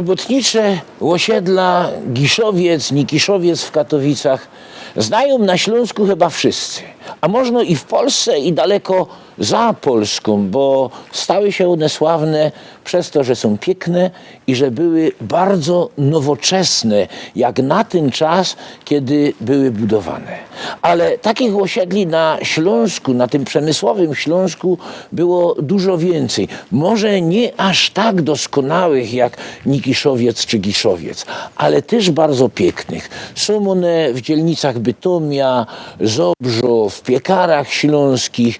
Robotnicze osiedla Giszowiec, Nikiszowiec w Katowicach znają na Śląsku chyba wszyscy. A można i w Polsce, i daleko za Polską, bo stały się one sławne przez to, że są piękne i że były bardzo nowoczesne, jak na ten czas, kiedy były budowane. Ale takich osiedli na Śląsku, na tym przemysłowym Śląsku było dużo więcej. Może nie aż tak doskonałych jak Nikiszowiec czy Giszowiec, ale też bardzo pięknych. Są one w dzielnicach Bytomia, Zobrzo, w Piekarach Śląskich,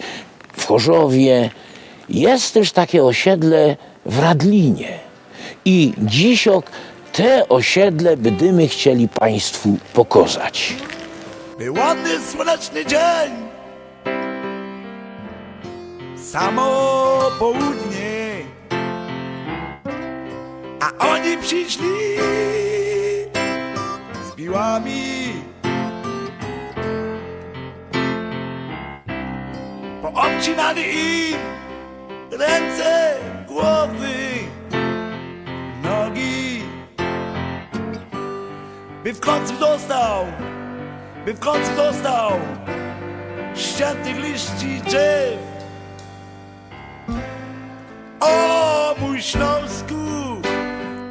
w Chorzowie. Jest też takie osiedle w Radlinie. I dzisiok te osiedle będziemy chcieli Państwu pokazać. Był ładny, słoneczny dzień Samo południe A oni przyszli Z piłami Poobcinali im Ręce, głowy Nogi By w końcu dostał by w końcu dostał ściętych liści drzew. O mój Śląsku,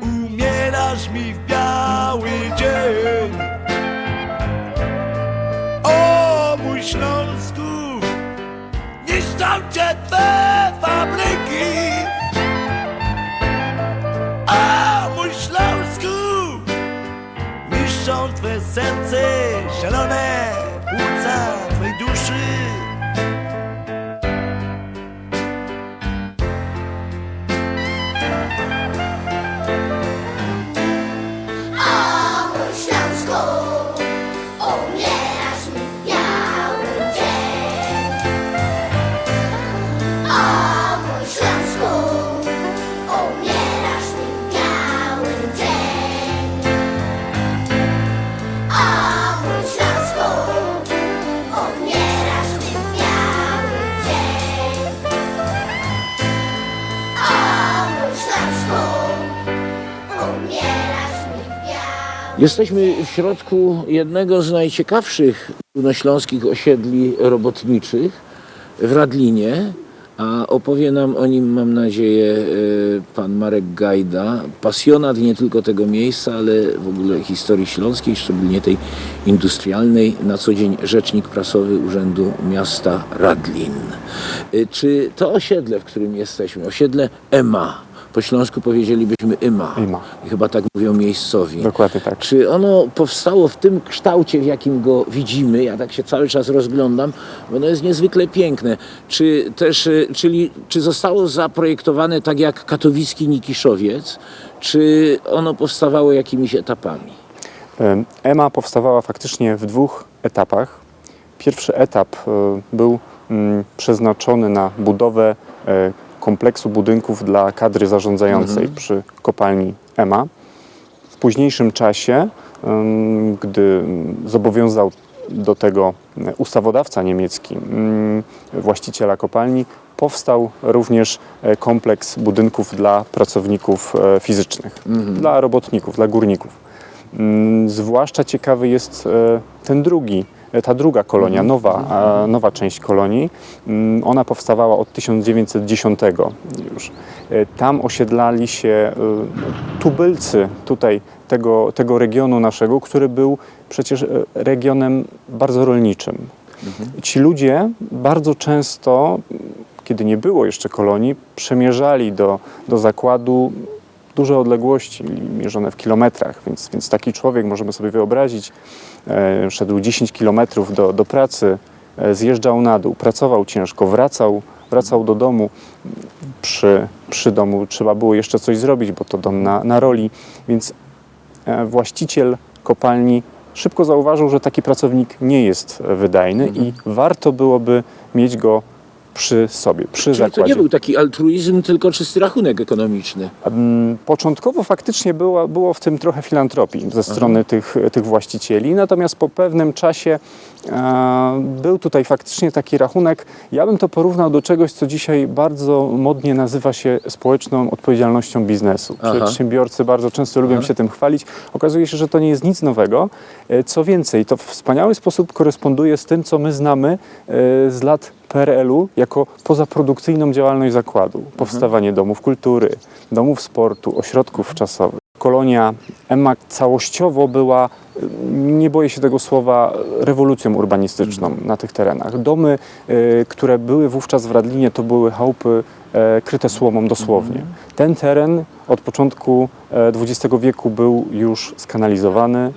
umierasz mi w cię te fabryki. O mój Śląsku, niszczą twe serce, zielone płuca twej duszy. Jesteśmy w środku jednego z najciekawszych górnośląskich osiedli robotniczych w Radlinie, a opowie nam o nim, mam nadzieję, e, pan Marek Gajda, pasjonat nie tylko tego miejsca, ale w ogóle historii śląskiej, szczególnie tej industrialnej, na co dzień rzecznik prasowy Urzędu Miasta Radlin. E, Czy to osiedle, w którym jesteśmy, osiedle EMA, po śląsku powiedzielibyśmy IMA, IMA. I chyba tak mówią miejscowi. Dokładnie tak. Czy ono powstało w tym kształcie, w jakim go widzimy? Ja tak się cały czas rozglądam, bo ono jest niezwykle piękne. Czy też, y, czyli, czy zostało zaprojektowane tak jak katowicki Nikiszowiec, czy ono powstawało jakimiś etapami? Em, EMA powstawała faktycznie w dwóch etapach. Pierwszy etap e, był mm, przeznaczony na budowę e, kompleksu budynków dla kadry zarządzającej przy kopalni EMA. W późniejszym czasie, gdy zobowiązał do tego ustawodawca niemiecki, właściciela kopalni, powstał również e, kompleks budynków dla pracowników e, fizycznych, dla robotników, dla górników. Zwłaszcza ciekawy jest e, ten drugi, ta druga kolonia, nowa, nowa część kolonii. Mm, Ona powstawała od 1910 już. E, Tam osiedlali się e, tubylcy tutaj tego, tego regionu naszego, który był przecież e, regionem bardzo rolniczym. Ci ludzie bardzo często, kiedy nie było jeszcze kolonii, przemierzali do, do zakładu duże odległości, mierzone w kilometrach, więc, więc taki człowiek, możemy sobie wyobrazić, e, szedł 10 kilometrów do, do pracy, e, zjeżdżał na dół, pracował ciężko, wracał, wracał do domu. Przy, przy domu trzeba było jeszcze coś zrobić, bo to dom na, na roli, więc e, właściciel kopalni szybko zauważył, że taki pracownik nie jest e, wydajny i warto byłoby mieć go przy sobie, przy Czyli to zakładzie. nie był taki altruizm, tylko czysty rachunek ekonomiczny. Początkowo faktycznie było, było w tym trochę filantropii ze strony tych, tych właścicieli, natomiast po pewnym czasie e, był tutaj faktycznie taki rachunek. Ja bym to porównał do czegoś, co dzisiaj bardzo modnie nazywa się społeczną odpowiedzialnością biznesu. Aha. Przedsiębiorcy bardzo często lubią się tym chwalić. Okazuje się, że to nie jest nic nowego. E, Co więcej, to w wspaniały sposób koresponduje z tym, co my znamy e, z lat PRL-u jako pozaprodukcyjną działalność zakładu. Powstawanie domów kultury, domów sportu, ośrodków czasowych. Kolonia EMAK całościowo była, nie boję się tego słowa, rewolucją urbanistyczną na tych terenach. Domy, y, które były wówczas w Radlinie, to były chałupy e, kryte słomą dosłownie. Ten teren od początku e, XX wieku był już skanalizowany,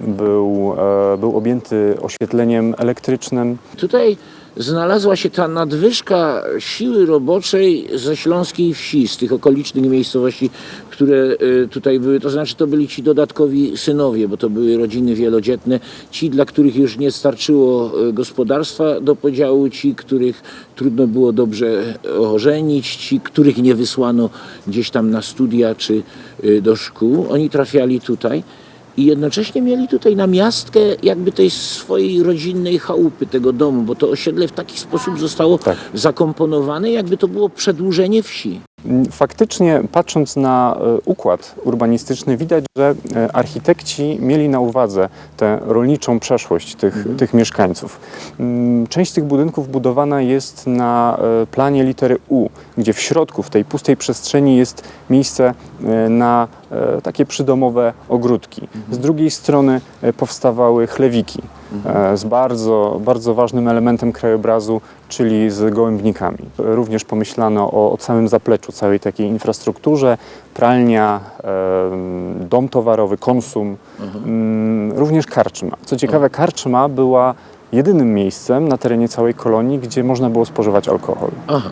był, e, był objęty oświetleniem elektrycznym. Tutaj znalazła się ta nadwyżka siły roboczej ze śląskiej wsi, z tych okolicznych miejscowości, które y, tutaj były. To znaczy, to byli ci dodatkowi synowie, bo to były rodziny wielodzietne. Ci, dla których już nie starczyło y, gospodarstwa do podziału, ci, których trudno było dobrze ożenić, ci, których nie wysłano gdzieś tam na studia czy y, do szkół. Oni trafiali tutaj. I jednocześnie mieli tutaj na miastkę jakby tej swojej rodzinnej chałupy, tego domu, bo to osiedle w taki sposób zostało Tak. zakomponowane, jakby to było przedłużenie wsi. Faktycznie, patrząc na e, układ urbanistyczny, widać, że e, architekci mieli na uwadze tę rolniczą przeszłość tych, tych mieszkańców. Mm, Część tych budynków budowana jest na e, planie litery U, gdzie w środku, w tej pustej przestrzeni jest miejsce na takie przydomowe ogródki. Z drugiej strony powstawały chlewiki z bardzo, bardzo ważnym elementem krajobrazu, czyli z gołębnikami. Również pomyślano o, o całym zapleczu, całej takiej infrastrukturze, pralnia, em, dom towarowy, konsum, mm, również karczma. Co ciekawe, karczma była jedynym miejscem na terenie całej kolonii, gdzie można było spożywać alkohol. Aha.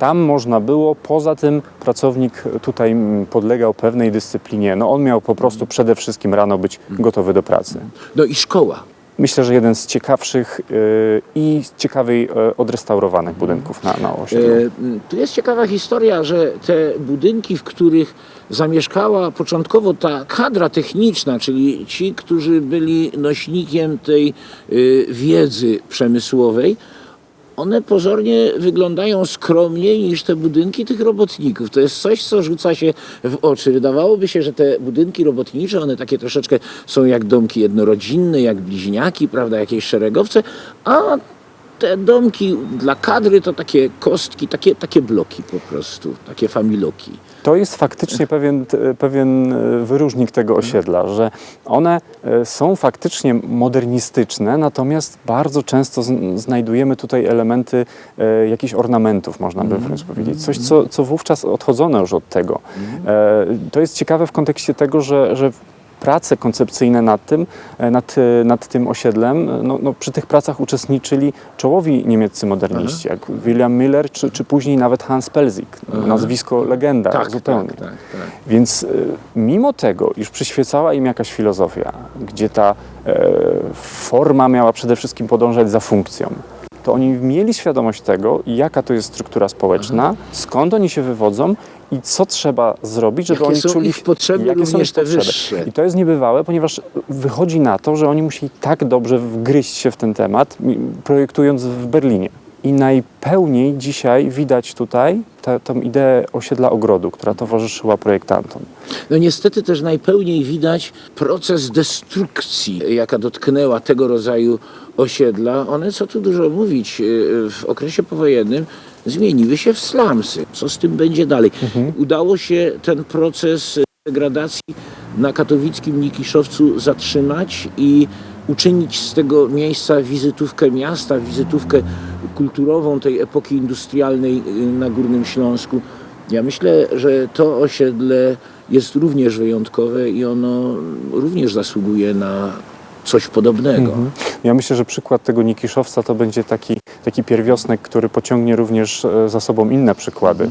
Tam można było, poza tym pracownik tutaj mm, podlegał pewnej dyscyplinie. No on miał po prostu przede wszystkim rano być gotowy do pracy. No i szkoła. Myślę, że jeden z ciekawszych yy, i ciekawej yy, odrestaurowanych budynków na, na osiedlu. E, Tu jest ciekawa historia, że te budynki, w których zamieszkała początkowo ta kadra techniczna, czyli ci, którzy byli nośnikiem tej y, wiedzy przemysłowej, one pozornie wyglądają skromniej niż te budynki tych robotników. To jest coś, co rzuca się w oczy. Wydawałoby się, że te budynki robotnicze, one takie troszeczkę są jak domki jednorodzinne, jak bliźniaki, prawda, jakieś szeregowce, a te domki dla kadry to takie kostki, takie, takie bloki po prostu, takie familoki. To jest faktycznie pewien, pewien e, wyróżnik tego osiedla, że one e, są faktycznie modernistyczne, natomiast bardzo często znajdujemy tutaj elementy e, jakichś ornamentów, można by wręcz powiedzieć. Coś, co, co wówczas odchodzono już od tego. E, To jest ciekawe w kontekście tego, że, że prace koncepcyjne nad tym, e, nad, e, nad tym osiedlem, no, no, przy tych pracach uczestniczyli czołowi niemieccy moderniści, jak William Miller, czy, czy później nawet Hans Pelzik, nazwisko legenda zupełnie. Tak, tak, tak. Więc e, mimo tego, iż przyświecała im jakaś filozofia, gdzie ta e, forma miała przede wszystkim podążać za funkcją, to oni mieli świadomość tego, jaka to jest struktura społeczna, skąd oni się wywodzą i co trzeba zrobić, żeby Jakie oni są czuli ich potrzeby, jakie są ich potrzeby. wyższe. I to jest niebywałe, ponieważ wychodzi na to, że oni musieli tak dobrze wgryźć się w ten temat, projektując w Berlinie. I najpełniej dzisiaj widać tutaj tę ideę osiedla ogrodu, która towarzyszyła projektantom. No niestety też najpełniej widać proces destrukcji, jaka dotknęła tego rodzaju osiedla. One, co tu dużo mówić, yy, w okresie powojennym zmieniły się w slumsy. Co z tym będzie dalej? Udało się ten proces degradacji na katowickim Nikiszowcu zatrzymać i uczynić z tego miejsca wizytówkę miasta, wizytówkę kulturową tej epoki industrialnej y, na Górnym Śląsku. Ja myślę, że to osiedle jest również wyjątkowe i ono również zasługuje na coś podobnego. Ja myślę, że przykład tego Nikiszowca to będzie taki, taki pierwiosnek, który pociągnie również e, za sobą inne przykłady. E,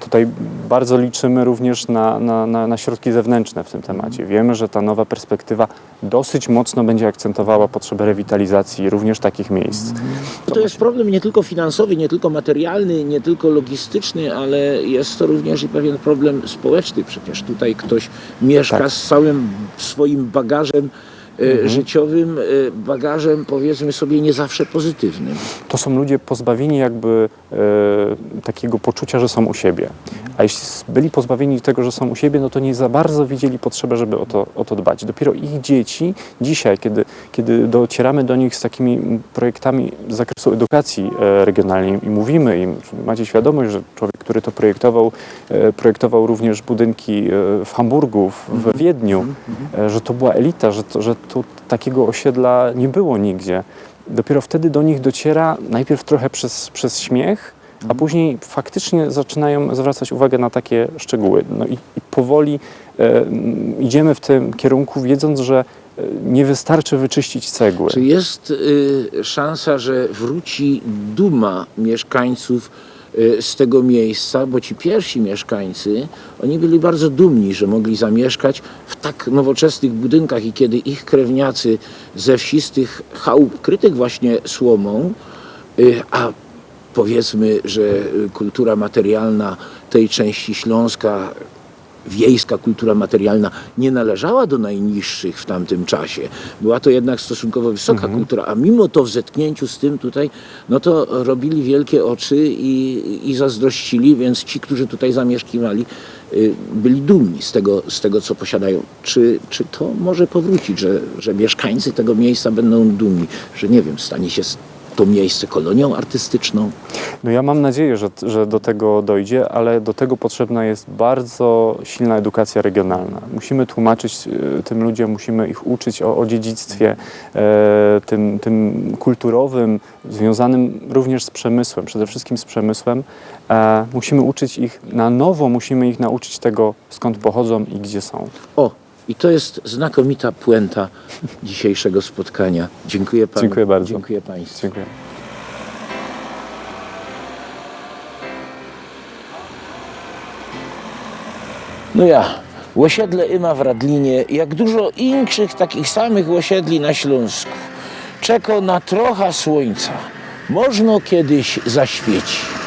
Tutaj bardzo liczymy również na, na, na, na środki zewnętrzne w tym temacie. Wiemy, że ta nowa perspektywa dosyć mocno będzie akcentowała potrzebę rewitalizacji również takich miejsc. To jest problem nie tylko finansowy, nie tylko materialny, nie tylko logistyczny, ale jest to również i pewien problem społeczny. Przecież tutaj ktoś mieszka Tak. z całym swoim bagażem e, życiowym, e, bagażem powiedzmy sobie nie zawsze pozytywnym. to są ludzie pozbawieni jakby e, takiego poczucia, że są u siebie. A jeśli byli pozbawieni tego, że są u siebie, no to nie za bardzo widzieli potrzebę, żeby o to, o to dbać. Dopiero ich dzieci dzisiaj, kiedy, kiedy docieramy do nich z takimi projektami z zakresu edukacji e, regionalnej i mówimy im, macie świadomość, że człowiek, który to projektował, projektował również budynki w Hamburgu, w, w Wiedniu, e, że to była elita, że, to, że tu takiego osiedla nie było nigdzie dopiero wtedy do nich dociera najpierw trochę przez, przez śmiech, a później faktycznie zaczynają zwracać uwagę na takie szczegóły. No i, i powoli e, idziemy w tym kierunku, wiedząc, że e, nie wystarczy wyczyścić cegły. Czy jest y, szansa, że wróci duma mieszkańców z tego miejsca, bo ci pierwsi mieszkańcy, oni byli bardzo dumni, że mogli zamieszkać w tak nowoczesnych budynkach i kiedy ich krewniacy ze wsi z tych chałup krytych właśnie słomą, y, a powiedzmy, że y, kultura materialna tej części Śląska wiejska kultura materialna nie należała do najniższych w tamtym czasie. Była to jednak stosunkowo wysoka kultura, a mimo to w zetknięciu z tym tutaj, no to robili wielkie oczy i, i zazdrościli, więc ci, którzy tutaj zamieszkiwali, y, byli dumni z tego, z tego co posiadają. Czy, czy to może powrócić, że, że mieszkańcy tego miejsca będą dumni, że nie wiem, stanie się to miejsce kolonią artystyczną? No ja mam nadzieję, że, że do tego dojdzie, ale do tego potrzebna jest bardzo silna edukacja regionalna. Musimy tłumaczyć e, tym ludziom, musimy ich uczyć o, o dziedzictwie e, tym, tym kulturowym, związanym również z przemysłem, przede wszystkim z przemysłem. E, musimy uczyć ich na nowo, musimy ich nauczyć tego, skąd pochodzą i gdzie są. O, i to jest znakomita puenta dzisiejszego spotkania. Dziękuję panu. Dziękuję bardzo. Dziękuję państwu. Dziękuję. No ja, osiedle Ima w Radlinie, jak dużo inkszych takich samych osiedli na Śląsku, czeka na trochę słońca. Można kiedyś zaświeci.